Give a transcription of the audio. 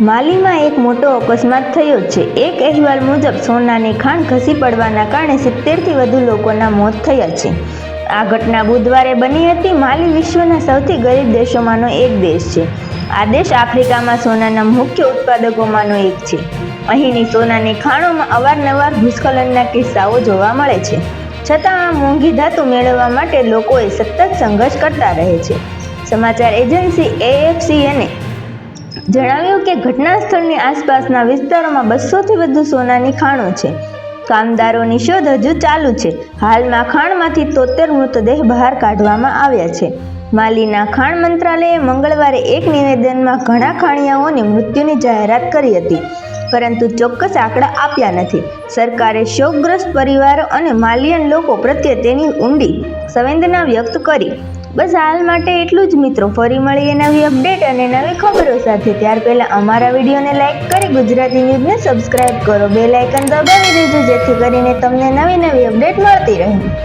માલીમાં એક મોટો અકસ્માત થયો છે. એક અહેવાલ મુજબ, સોનાની ખાણ ઘસી પડવાના કારણે સિત્તેરથી વધુ લોકોના મોત થયા છે. આ ઘટના બુધવારે બની હતી. માલી વિશ્વના સૌથી ગરીબ દેશોમાંનો એક દેશ છે. આ દેશ આફ્રિકામાં સોનાના મુખ્ય ઉત્પાદકોમાંનો એક છે. અહીંની સોનાની ખાણોમાં અવારનવાર ભૂસ્ખલનના કિસ્સાઓ જોવા મળે છે. છતાં આ મોંઘી ધાતુ મેળવવા માટે લોકોએ સતત સંઘર્ષ કરતા રહે છે. સમાચાર એજન્સી એએફસીએને જણાવ્યું કે ઘટના સ્થળની આસપાસના વિસ્તારોમાં બસોથી વધુ સોનાની ખાણો છે. કામદારોની શોધ હજુ ચાલુ છે. હાલમાં ખાણમાંથી તોતેર મૃતદેહ બહાર કાઢવામાં આવ્યા છે. માલીના ખાણ મંત્રાલયે મંગળવારે એક નિવેદનમાં ઘણા ખાણિયાઓની મૃત્યુની જાહેરાત કરી હતી, પરંતુ ચોક્કસ આંકડા આપ્યા નથી. સરકારે શોકગ્રસ્ત પરિવારો અને માલિયન લોકો પ્રત્યે તેની ઊંડી સંવેદના વ્યક્ત કરી. બસ હાલ માટે એટલું જ મિત્રો. ફરી મળીએ નવી અપડેટ અને નવી ખબરો સાથે. ત્યાર પહેલાં અમારા વિડીયોને લાઇક કરી ગુજરાતી ન્યૂઝને સબસ્ક્રાઇબ કરો. બે લાઇકન દબાવી દેજો જેથી કરીને તમને નવી નવી અપડેટ મળતી રહે.